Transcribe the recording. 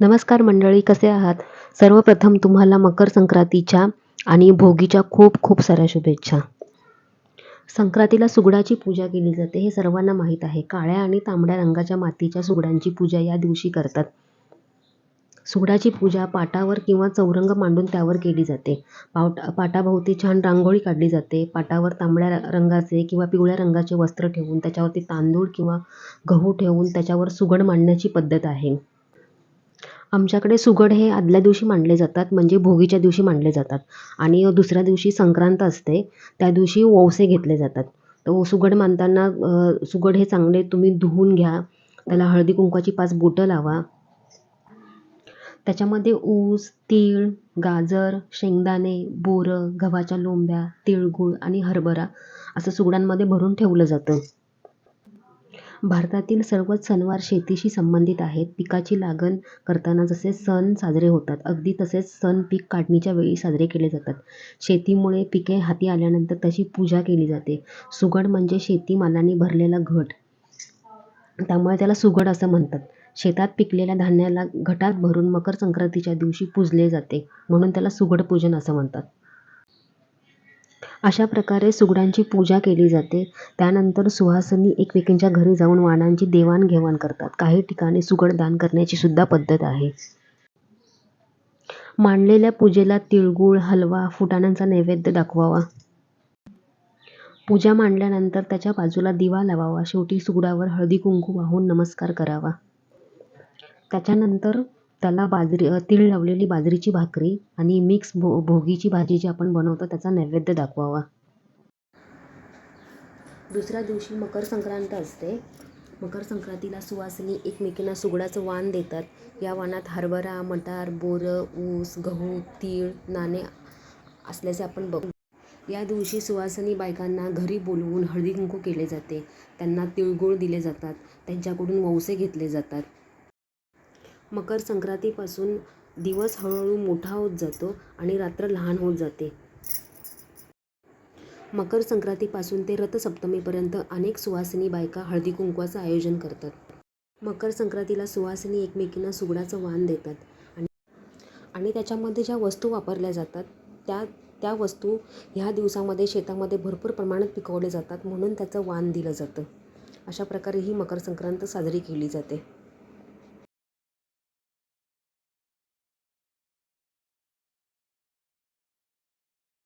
नमस्कार मंडळी कसे आहात? सर्वप्रथम तुम्हाला मकर संक्रांतीच्या आणि भोगीच्या खूप खूप साऱ्या शुभेच्छा. संक्रांतीला सुगडाची पूजा केली जाते हे सर्वांना माहीत आहे. काळ्या आणि तांबड्या रंगाच्या मातीच्या सुगडांची पूजा या दिवशी करतात. सुगडाची पूजा पाटावर किंवा चौरंग मांडून त्यावर केली जाते. पावट पाटाभोवती छान रांगोळी काढली जाते. पाटावर तांबड्या रंगाचे किंवा पिवळ्या रंगाचे वस्त्र ठेवून त्याच्यावरती तांदूळ किंवा गहू ठेवून त्याच्यावर सुगड मांडण्याची पद्धत आहे. आमच्याकडे सुगड हे आदल्या दिवशी मांडले जातात म्हणजे भोगीच्या दिवशी मांडले जातात. आणि दुसऱ्या दिवशी संक्रांत असते त्या दिवशी ओवसे घेतले जातात. तर सुगड मानताना सुगड हे चांगले तुम्ही धुवून घ्या त्याला हळदी कुंकवाची पाच बोटं लावा. त्याच्यामध्ये ऊस तीळ गाजर शेंगदाणे बोरं गव्हाच्या लोंब्या तिळगूळ आणि हरभरा असं सुगडांमध्ये भरून ठेवलं जातं. भारतातील सर्वच सणवार शेतीशी संबंधित आहेत. पिकाची लागण करताना जसे सण साजरे होतात अगदी तसेच सण पीक काढणीच्या वेळी साजरे केले जातात. शेतीमुळे पिके हाती आल्यानंतर त्याची पूजा केली जाते. सुगड म्हणजे शेतीमालाने भरलेला घट. त्यामुळे त्याला सुगड असं म्हणतात. शेतात पिकलेल्या धान्याला घटात भरून मकर संक्रांतीच्या दिवशी पूजले जाते म्हणून त्याला सुगड पूजन असं म्हणतात. अशा प्रकारे सुगडांची पूजा केली जाते. त्यानंतर सुहासिनी एकमेकींच्या घरी जाऊन वाणांची देवाणघेवाण करतात. काही ठिकाणी सुगड दान करण्याची सुद्धा पद्धत आहे. मांडलेल्या पूजेला तिळगुळ हलवा फुटाण्यांचा नैवेद्य दाखवावा. पूजा मांडल्यानंतर त्याच्या बाजूला दिवा लावावा. शेवटी सुगडावर हळदी कुंकू वाहून नमस्कार करावा. त्याच्यानंतर त्याला बाजरी तीळ लावलेली बाजरीची भाकरी आणि मिक्स भो भोगीची भाजी जी आपण बनवतो त्याचा नैवेद्य दाखवावा. दुसऱ्या दिवशी मकर संक्रांत असते. मकर संक्रांतीला सुवासिनी एकमेकींना सुगडाचं वाण देतात. या वाणात हरभरा मटार बोरं ऊस गहू तीळ नाणे असल्याचे आपण बघू या दिवशी सुवासिनी बायकांना घरी बोलवून हळदी कुंकू केले जाते. त्यांना तिळगुळ दिले जातात. त्यांच्याकडून वौसे घेतले जातात. मकर संक्रांतीपासून दिवस हळूहळू मोठा होत जातो आणि रात्र लहान होत जाते. मकर संक्रांतीपासून ते रथसप्तमीपर्यंत अनेक सुवासिनी बायका हळदी कुंकवाचं आयोजन करतात. मकर संक्रांतीला सुवासिनी एकमेकींना सुगडाचं वाण देतात आणि आणि त्याच्यामध्ये ज्या वस्तू वापरल्या जातात त्या त्या वस्तू ह्या दिवसामध्ये शेतामध्ये भरपूर प्रमाणात पिकवले जातात म्हणून त्याचं वाण दिलं जातं. अशा प्रकारे ही मकर संक्रांत साजरी केली जाते.